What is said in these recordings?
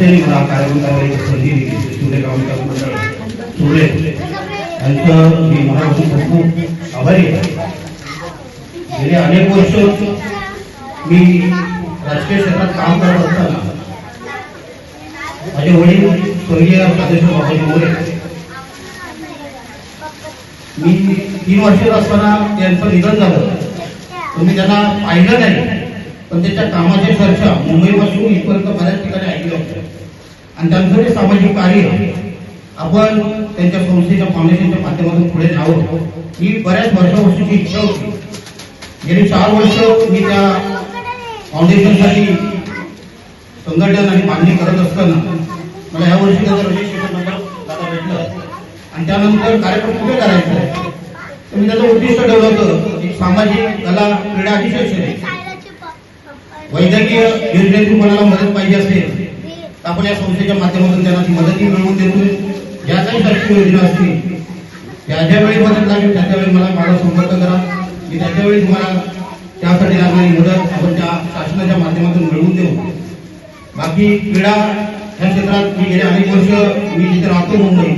संस्थेने मला कार्यक्रम संधी दिली सूर्यगाव विकास मंडळ सुरे यांचं मी मनापासून खूप आभारी आहे. गेले अनेक वर्ष मी राजकीय क्षेत्रात काम करत असताना माझे वडील स्वर्गीय प्रादेशिक बाबाजी मोरे मी तीन वर्ष असताना त्यांचं निधन झालं. पण मी त्यांना पाहिलं नाही. पण त्याच्या कामाची चर्चा मुंबईपासून इथपर्यंत बऱ्याच आणि त्यांचं जे सामाजिक कार्य आपण त्यांच्या संस्थेच्या फाउंडेशनच्या माध्यमातून पुढे जावं. ही बऱ्याच वर्षावर्षीची इच्छा होती. गेली चार वर्ष मी त्या फाउंडेशनसाठी संघटन आणि मागणी करत असताना मला या वर्षी त्याचा रजिस्ट्रेशन नंबर दादा भेटलं. आणि त्यानंतर कार्यक्रम कुठे करायचा आहे? तर मी त्याचं उद्दिष्ट ठेवलं होतं. सामाजिक कला क्रीडा अतिशय वैद्यकीय योजनेतून कोणाला मदत पाहिजे असेल? आपण या संस्थेच्या माध्यमातून त्यांना ती मदतही मिळवून देतो ज्या काही शासकीय योजना असतील त्या ज्या वेळी मदत लागेल त्या त्यावेळी मला माझा संपर्क करा. मी त्याच्या वेळी तुम्हाला त्यासाठी लागणारी मदत आपण त्या शासनाच्या माध्यमातून मिळवून देऊ. बाकी क्रीडा या क्षेत्रात मी गेले अनेक वर्ष मी जिथे राहतो मुंबई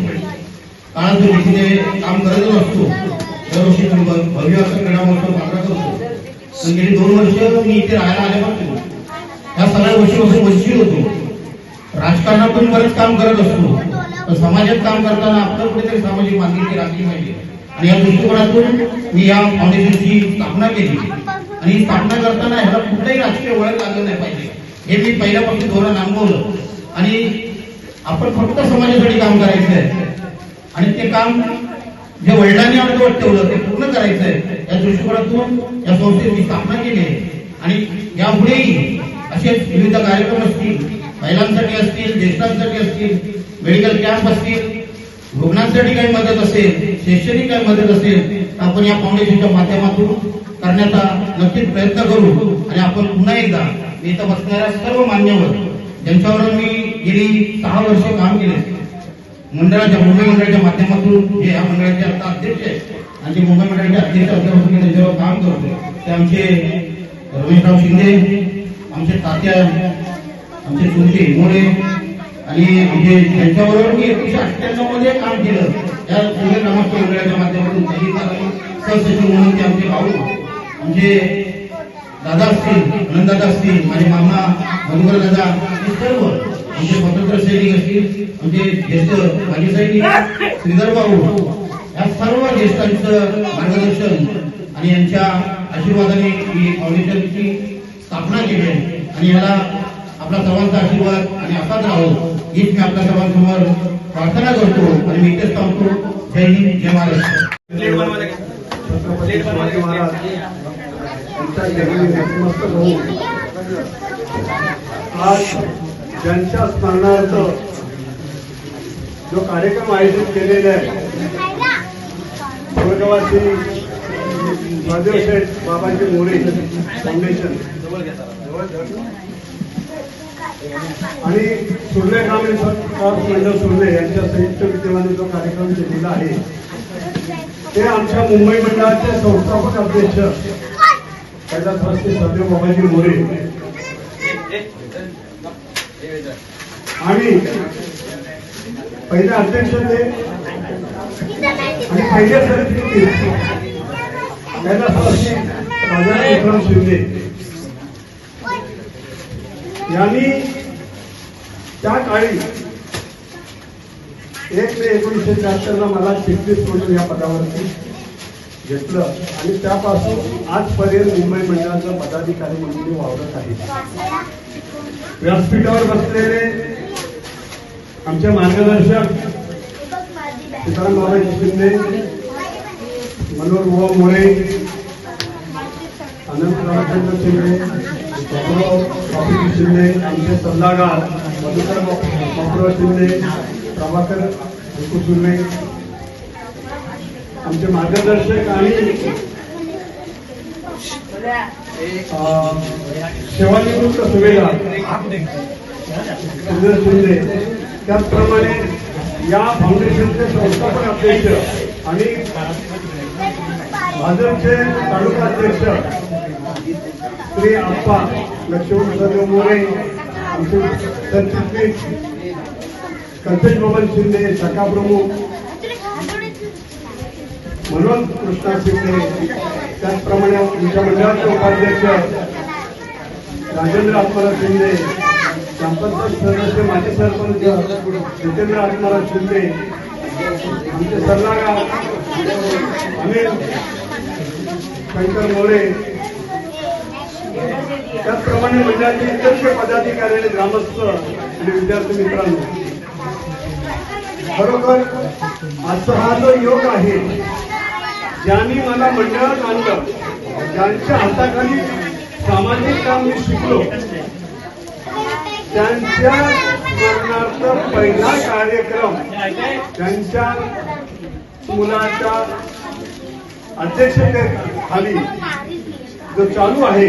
काळात मी तिथे काम करतच असतो. दरवर्षी भव्य असं क्रीडा महोत्सव साजरा करतो. पण गेली दोन वर्ष मी इथे राहायला आल्यापासून ह्या सगळ्या गोष्टीपासून वंचित होतो. राजकारणातून बरेच काम करत असतो. पण समाजात काम करताना आपलं कुठेतरी सामाजिक मागणी राखली पाहिजे. आणि या दृष्टिकोनातून मी या फाउंडेशनची स्थापना केली. आणि स्थापना करताना ह्याला कुठलंही राजकीय वळण लागलं नाही पाहिजे. हे मी पहिल्यापासून धोरण अनुभवलं. आणि आपण फक्त समाजासाठी काम करायचं आहे आणि ते काम जे वडिलांनी अर्धवट ठेवलं ते पूर्ण करायचं आहे या दृष्टिकोनातून या संस्थेची स्थापना केली आहे. आणि यापुढेही असे विविध कार्यक्रम असतील महिलांसाठी असतील ज्येष्ठांसाठी असतील मेडिकल कॅम्प असतील रुग्णांसाठी काही मदत असेल शैक्षणिक काही मदत असेल तर आपण या फाउंडेशनच्या माध्यमातून करण्याचा नक्कीच प्रयत्न करू. आणि आपण पुन्हा एकदा मी इथं बसणाऱ्या सर्व मान्यवर ज्यांच्यावर मी गेली सहा वर्ष काम केले मंडळाच्या मुंबई मंडळाच्या माध्यमातून जे या मंडळाचे आता अध्यक्ष आहेत. आणि जे मुंबई मंडळाचे अध्यक्ष असल्यापासून त्यांच्यावर काम करतो ते आमचे रमेशराव शिंदे आमचे तात्या आमचे तुमचे मोरे आणि म्हणजे त्यांच्याबरोबर मी एकोणीशे अठ्ठ्याण्णवमध्ये काम केलं. त्या सूर्य ग्रामस्थ मंडळाच्या माध्यमातून सहसचिव म्हणून ते आमचे भाऊ आमचे म्हणजे दादा असतील आनंददादा असतील माझे मामा मधुकर दादा हे सर्व आमचे स्वतंत्र सैनिक असतील आमचे ज्येष्ठ माजी सैनिक श्रीधर भाऊ या सर्व ज्येष्ठांचं मार्गदर्शन आणि यांच्या आशीर्वादाने ही फाउंडेशनची स्थापना केली आहे. आणि याला आपला सर्वांचा आशीर्वाद आणि असाच राहो. हीच मी आपल्या सर्वांसमोर प्रार्थना करतो आणि मी इथेच सांगतो जय हिंद जय महाराष्ट्र. छत्रपती शिवाजी महाराज यांच्या जगली नतमस्तक होऊन आज ज्यांच्या स्मरणार्थ जो कार्यक्रम आयोजित केलेला आहे स्वर्गवासी महादेव शेठ बाबाजी मोरे फाउंडेशन आणि सुर्ले ग्रामीण विकास मंडळ सुर्ले यांच्या संयुक्त विद्यमाने जो कार्यक्रम केलेला आहे ते आमच्या मुंबई मंडळाचे संस्थापक अध्यक्ष कैलास ट्रस्टी सदैव बाबाजी मोरे. आणि पहिले अध्यक्ष ते आणि पहिले सरचिटणीस कैलास ट्रस्टी राजा विक्रम शिंदे. यांनी त्या काळी एक मे एकोणीसशे त्र्याहत्तरला मला चिटणीस म्हणून या पदावरती घेतलं. आणि त्यापासून आजपर्यंत मुंबई मंडळाचा पदाधिकारी म्हणून मी वावरत आहे. व्यासपीठावर बसलेले आमचे मार्गदर्शक सीताराम बाबाजी शिंदे मनोहर बुवा मोरे अनंत रामचंद्र शिंदे बाबुराव बापूजी शिंदे आमचे सल्लागार मधुकर बापूराव शिंदे प्रभाकर भिकू शिंदे आमचे मार्गदर्शक आणि सेवानिवृत्त सुभेदार सुंदर शिंदे त्याचप्रमाणे या फाउंडेशनचे संस्थापक अध्यक्ष आणि भाजपचे तालुका अध्यक्ष श्री आप्पा लक्ष्मण सदैव मोरे आमचे सरचिटणीस कल्पेश बबन शिंदे शाखा प्रमुख मनोज कृष्णा शिंदे त्याचप्रमाणे आमच्या मंडळाचे उपाध्यक्ष राजेंद्र आत्माराव शिंदे संपर्क सदस्य माजी सरपंच जितेंद्र आत्माराव शिंदे आमचे सल्लागार अनिल शंकर मोरे त्याचप्रमाणे मंडळाचे इतर पदाधिकारी आणि ग्रामस्थ आणि विद्यार्थी मित्रांनो खरोखर आजचा हा जो योग आहे ज्यांनी मला मंडळात आणलं ज्यांच्या हाताखाली सामाजिक काम मी शिकलो त्यांच्या स्मरणार्थ पहिला कार्यक्रम त्यांच्या मुलाच्या अध्यक्षतेखाली जो चालू आहे.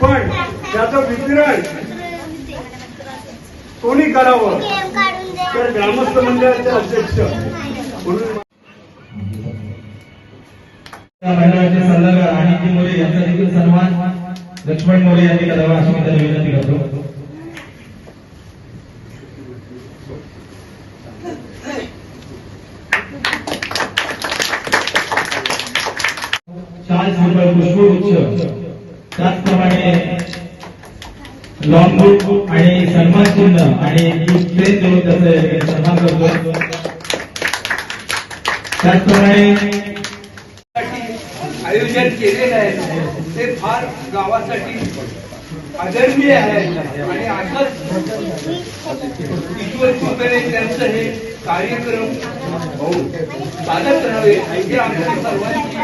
पण त्याचं वितरण कोणी करावं तर ग्रामस्थ मंडळाचे अध्यक्ष. म्हणून मंडळाचे सल्लागार आणि टी मोरे यांचा देखील सन्मान लक्ष्मण मोरे यांनी करावा अशी मी त्याला विनंती करतो. चार सिल्वर पुष्पगुच्छ त्याचप्रमाणे लॉंग बुक आणि सन्मान चिन्ह आणि ट्रेन देऊन त्याचे सन्मान करतो. त्याचप्रमाणे आयोजन केलेलं आहे. ते फार गावासाठी आदरणीय आहे. आणि असंच ईश्वर कृपेने त्यांचं हे कार्यक्रम चालत राहावे हे आमच्या सर्वांची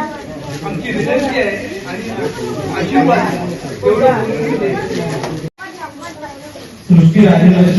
आमची विनंती आहे. आणि आशीर्वाद एवढा सृष्टी राजेंद्र